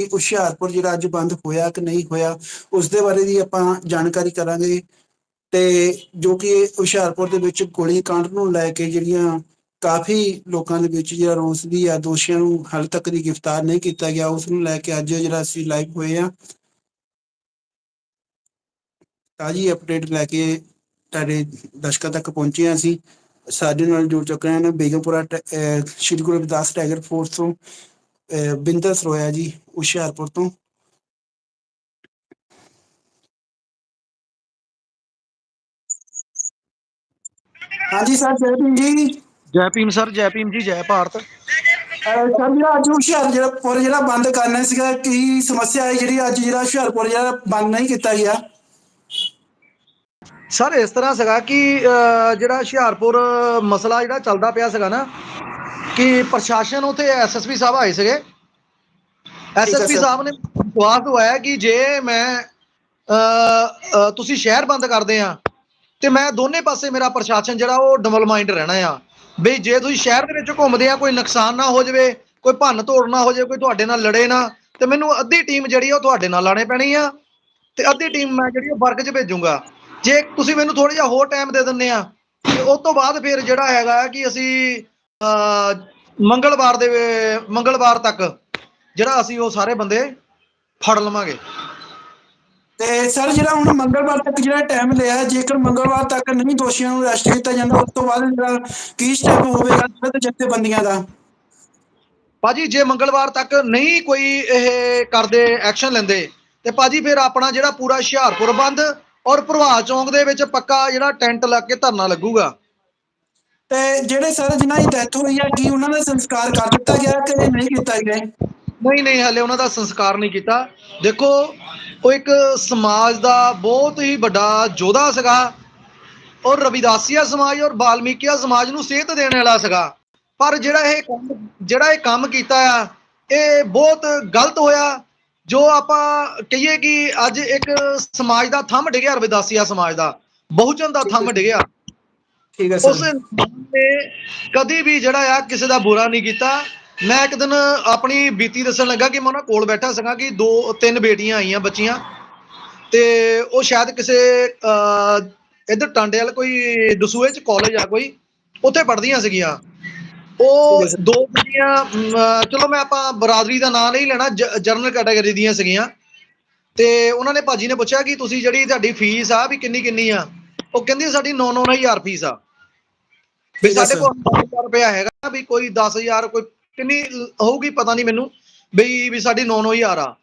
ਕਿ ਹੁਸ਼ਿਆਰਪੁਰ ਜਿਹੜਾ ਅੱਜ ਬੰਦ ਹੋਇਆ ਕਿ ਨਹੀਂ ਹੋਇਆ ਉਸ ਦੇ ਬਾਰੇ ਦੀ ਆਪਾਂ ਜਾਣਕਾਰੀ ਕਰਾਂਗੇ। ਤੇ ਜੋ ਕਿ ਹੁਸ਼ਿਆਰਪੁਰ ਦੇ ਵਿੱਚ ਗੋਲੀ ਕਾਂਡ ਨੂੰ ਲੈ ਕੇ ਜਿਹੜੀਆਂ ਕਾਫੀ ਲੋਕਾਂ ਦੇ ਵਿੱਚ ਜਿਹੜਾ ਰੋਸ ਵੀ ਆ, ਦੋਸ਼ੀਆਂ ਨੂੰ ਹਾਲੇ ਤੱਕ ਦੀ ਗ੍ਰਿਫਤਾਰ ਨਹੀਂ ਕੀਤਾ ਗਿਆ, ਉਸ ਨੂੰ ਲੈ ਕੇ ਅੱਜ ਜਿਹੜਾ ਅਸੀਂ ਲਾਈਵ ਹੋਏ ਆ। ਤਾਜੀ ਅਪਡੇਟ ਲੈ ਕੇ ਤੁਹਾਡੇ ਦਰਸ਼ਕਾਂ ਤੱਕ ਪਹੁੰਚੇ ਹਾਂ ਅਸੀਂ। ਸਾਡੇ ਨਾਲ ਜੁੜ ਚੁੱਕੇ ਹਨ ਬੇਗਮਪੁਰਾ ਟ- ਸ਼੍ਰੀ ਗੁਰੂ ਰਵਿਦਾਸ ਟਾਈਗਰ ਫੋਰਸ ਤੋਂ ਬਿੰਦਰ ਸਰੋਇਆ ਜੀ ਹੁਸ਼ਿਆਰਪੁਰ ਤੋਂ। ਹਾਂਜੀ ਸਰ ਜੈ ਭੀਮ ਜੀ। ਜੈ ਭੀਮ ਸਰ ਜੈ ਭੀਮ ਜੀ ਜੈ ਭਾਰਤ। ਸਰ ਜਿਹੜਾ ਅੱਜ ਹੁਸ਼ਿਆਰ ਜਿਹੜਾ ਪੁਰ ਜਿਹੜਾ ਬੰਦ ਕਰਨਾ ਸੀਗਾ ਕੀ ਸਮੱਸਿਆ ਹੈ ਜਿਹੜੀ ਅੱਜ ਜਿਹੜਾ ਹੁਸ਼ਿਆਰਪੁਰ ਜਿਹੜਾ ਬੰਦ ਨਹੀਂ ਕੀਤਾ ਗਿਆ? ਸਰ ਇਸ ਤਰ੍ਹਾਂ ਸੀਗਾ ਕਿ ਅਹ, ਜਿਹੜਾ ਹੁਸ਼ਿਆਰਪੁਰ ਮਸਲਾ ਜਿਹੜਾ ਚੱਲਦਾ ਪਿਆ ਸੀਗਾ ਨਾ ਕਿ ਪ੍ਰਸ਼ਾਸਨ ਉਥੇ ਐਸਐਸਪੀ ਸਾਹਿਬ ਆਏ ਸੀਗੇ। ਐਸਐਸਪੀ। ਸਾਹਿਬ ਨੇ ਵਿਸ਼ਵਾਸ ਦਵਾਇਆ ਕਿ ਜੇ ਮੈਂ ਤੁਸੀਂ ਸ਼ਹਿਰ ਬੰਦ ਕਰਦੇ ਆ ਤੇ ਮੈਂ ਦੋਨੇ ਪਾਸੇ ਮੇਰਾ ਪ੍ਰਸ਼ਾਸਨ ਜਿਹੜਾ ਉਹ ਡਬਲ ਮਾਈਂਡ ਰਹਿਣਾ ਆ। ਬਈ ਜੇ ਤੁਸੀਂ ਸ਼ਹਿਰ ਦੇ ਵਿੱਚ ਘੁੰਮਦੇ ਆ ਕੋਈ ਨੁਕਸਾਨ ਨਾ ਹੋ ਜਾਵੇ ਕੋਈ ਭੰਨ ਤੋੜ ਨਾ ਹੋ ਜਾਵੇ ਕੋਈ ਤੁਹਾਡੇ ਨਾਲ ਲੜੇ ਨਾ ਤੇ ਮੈਨੂੰ ਅੱਧੀ ਟੀਮ ਜਿਹੜੀ ਉਹ ਤੁਹਾਡੇ ਨਾਲ ਲਾਣੇ ਪੈਣੀ ਆ ਤੇ ਅੱਧੀ ਟੀਮ ਮੈਂ ਜਿਹੜੀ ਉਹ ਵਰਗ 'ਚ ਭੇਜੂੰਗਾ। ਜੇ ਤੁਸੀਂ ਮੈਨੂੰ ਥੋੜਾ ਜਿਹਾ ਹੋਰ ਟਾਈਮ ਦੇ ਦਿੰਦੇ ਆ ਤੇ ਉਸ ਤੋਂ ਬਾਅਦ ਫਿਰ ਜਿਹੜਾ ਹੈਗਾ ਕਿ ਅਸੀਂ ਮੰਗਲਵਾਰ ਦੇ ਮੰਗਲਵਾਰ ਤੱਕ ਜਿਹੜਾ ਅਸੀਂ ਉਹ ਸਾਰੇ ਬੰਦੇ ਫੜ ਲਵਾਂਗੇ। ਤੇ ਸਰ ਜਿਹੜਾ ਹੁਣ ਮੰਗਲਵਾਰ ਤੱਕ ਜਿਹੜਾ ਟਾਈਮ ਲਿਆ ਜੇਕਰ ਮੰਗਲਵਾਰ ਤੱਕ ਨਹੀਂ ਦੋਸ਼ੀਆਂ ਨੂੰ ਅਰੈਸਟ ਕੀਤਾ ਜਾਂਦਾ ਉਸ ਤੋਂ ਬਾਅਦ ਜਿਹੜਾ ਕੀ ਸਟੈਪ ਹੋਵੇਗਾ ਤੇ ਜਥੇਬੰਦੀਆਂ ਦਾ? ਭਾਜੀ ਜੇ ਮੰਗਲਵਾਰ ਤੱਕ ਨਹੀਂ ਕੋਈ ਇਹ ਕਰਦੇ ਐਕਸ਼ਨ ਲੈਂਦੇ ਤੇ ਭਾਜੀ ਫਿਰ ਆਪਣਾ ਜਿਹੜਾ ਪੂਰਾ ਹੁਸ਼ਿਆਰਪੁਰ ਬੰਦ ਔਰ ਪ੍ਰਭਾਤ ਚੌਂਕ ਦੇ ਵਿੱਚ ਪੱਕਾ ਜਿਹੜਾ ਟੈਂਟ ਲੱਗ ਕੇ ਧਰਨਾ ਲੱਗੂਗਾ। ਤੇ ਜਿਹੜੇ ਸਰ ਜਿਨ੍ਹਾਂ ਦੀ ਡੈਥ ਹੋਈ ਹੈ ਕੀ ਉਹਨਾਂ ਦਾ ਸੰਸਕਾਰ ਕਰ ਦਿੱਤਾ ਗਿਆ ਕਿ ਨਹੀਂ ਕੀਤਾ ਗਿਆ? ਨਹੀਂ ਨਹੀਂ, ਹਲੇ ਉਹਨਾਂ ਦਾ ਸੰਸਕਾਰ ਨਹੀਂ ਕੀਤਾ। ਦੇਖੋ, ਉਹ ਇੱਕ ਸਮਾਜ ਦਾ ਬਹੁਤ ਹੀ ਵੱਡਾ ਯੋਧਾ ਸੀਗਾ ਔਰ ਰਵਿਦਾਸੀਆ ਸਮਾਜ ਔਰ ਬਾਲਮੀਕੀਆ ਸਮਾਜ ਨੂੰ ਸੇਧ ਦੇਣ ਵਾਲਾ ਸੀਗਾ। ਪਰ ਜਿਹੜਾ ਇਹ ਕੰਮ, ਜਿਹੜਾ ਇਹ ਕੰਮ ਕੀਤਾ ਆ, ਇਹ ਬਹੁਤ ਗਲਤ ਹੋਇਆ। ਜੋ ਆਪਾਂ ਕਹੀਏ ਕਿ ਅੱਜ ਇੱਕ ਸਮਾਜ ਦਾ ਥੰਮ ਡਿੱਗਿਆ ਰਵਿਦਾਸੀਆ ਸਮਾਜ ਦਾ, ਬਹੁਜਨ ਦਾ ਥੰਮ ਡਿੱਗਿਆ। ਠੀਕ ਹੈ ਉਸ ਸਰ। ਇਨਸਾਨ ਨੇ ਕਦੀ ਵੀ ਜਿਹੜਾ ਆ ਕਿਸੇ ਦਾ ਬੁਰਾ ਨਹੀਂ ਕੀਤਾ। ਮੈਂ ਇੱਕ ਦਿਨ ਆਪਣੀ ਬੀਤੀ ਦੱਸਣ ਲੱਗਾ ਕਿ ਮੈਂ ਉਹਨਾਂ ਕੋਲ ਬੈਠਾ ਸੀਗਾ ਕਿ ਦੋ ਤਿੰਨ ਬੇਟੀਆਂ ਆਈਆਂ ਬੱਚੀਆਂ। ਤੇ ਉਹ ਸ਼ਾਇਦ ਕਿਸੇ ਇੱਧਰ ਟਾਂਡੇ ਵਾਲ ਕੋਈ ਦਸੂਏ ਚ ਕਾਲਜ ਆ ਕੋਈ ਉੱਥੇ ਪੜ੍ਹਦੀਆਂ ਸੀਗੀਆਂ। ਉਹ। ਦੋ ਬੇਟੀਆਂ ਚਲੋ ਮੈਂ ਆਪਾਂ ਬਰਾਦਰੀ ਦਾ ਨਾਂ ਨਹੀਂ ਲੈਣਾ ਜਰਨਲ ਕੈਟਾਗਰੀ ਦੀਆਂ ਸੀਗੀਆਂ। ਤੇ ਉਹਨਾਂ ਨੇ ਭਾਜੀ ਨੇ ਪੁੱਛਿਆ ਕਿ ਤੁਸੀਂ ਜਿਹੜੀ ਤੁਹਾਡੀ ਫੀਸ ਆ ਵੀ ਕਿੰਨੀ ਕਿੰਨੀ ਆ? ਉਹ ਕਹਿੰਦੀ ਸਾਡੀ 9-9000 ਫੀਸ ਆ। ਵੀ ਸਾਡੇ। ਕੋਲ 9000 ਰੁਪਇਆ ਹੈਗਾ ਵੀ ਕੋਈ 10000 ਕੋਈ ਕਿੰਨੀ ਹੋਊਗੀ ਪਤਾ ਨਹੀਂ ਮੈਨੂੰ ਵੀ ਵੀ ਸਾਡੀ 9-9000 ਆ।